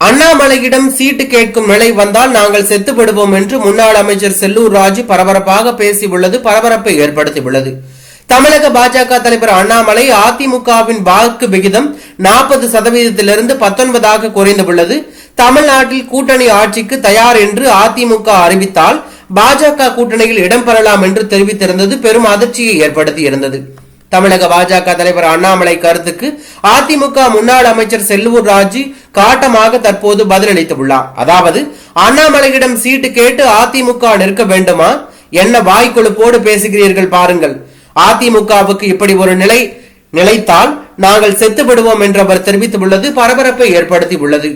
அண்ணாமலையிடம் சீட்டு கேட்கும் நிலை வந்தால் நாங்கள் செத்துப்படுவோம் என்று முன்னாள் அமைச்சர் செல்லூர் ராஜு பரபரப்பாக பேசியுள்ளது பரபரப்பை ஏற்படுத்தியுள்ளது. தமிழக பாஜக தலைவர் அண்ணாமலை அதிமுகவின் வாக்கு விகிதம் நாற்பது சதவீதத்திலிருந்து பத்தொன்பதாக குறைந்துள்ளது. தமிழ்நாட்டில் கூட்டணி ஆட்சிக்கு தயார் என்று அதிமுக அறிவித்தால் பாஜக கூட்டணியில் இடம்பெறலாம் என்று தெரிவித்திருந்தது பெரும் அதிர்ச்சியை ஏற்படுத்தியிருந்தது. தமிழக பாஜக தலைவர் அண்ணாமலை கருத்துக்கு அதிமுக முன்னாள் அமைச்சர் செல்லூர் ராஜு காட்டமாக தற்போது பதிலளித்துள்ளார். அதாவது அண்ணாமலையிடம் சீட்டு கேட்டு அதிமுக நிற்க வேண்டுமா? என்ன வாய்க்கொழுப்போடு பேசுகிறீர்கள் பாருங்கள். அதிமுகவுக்கு இப்படி ஒரு நிலை நிலைத்தால் நாங்கள் செத்து விடுவோம் என்று அவர் தெரிவித்துள்ளது பரபரப்பை ஏற்படுத்தி உள்ளது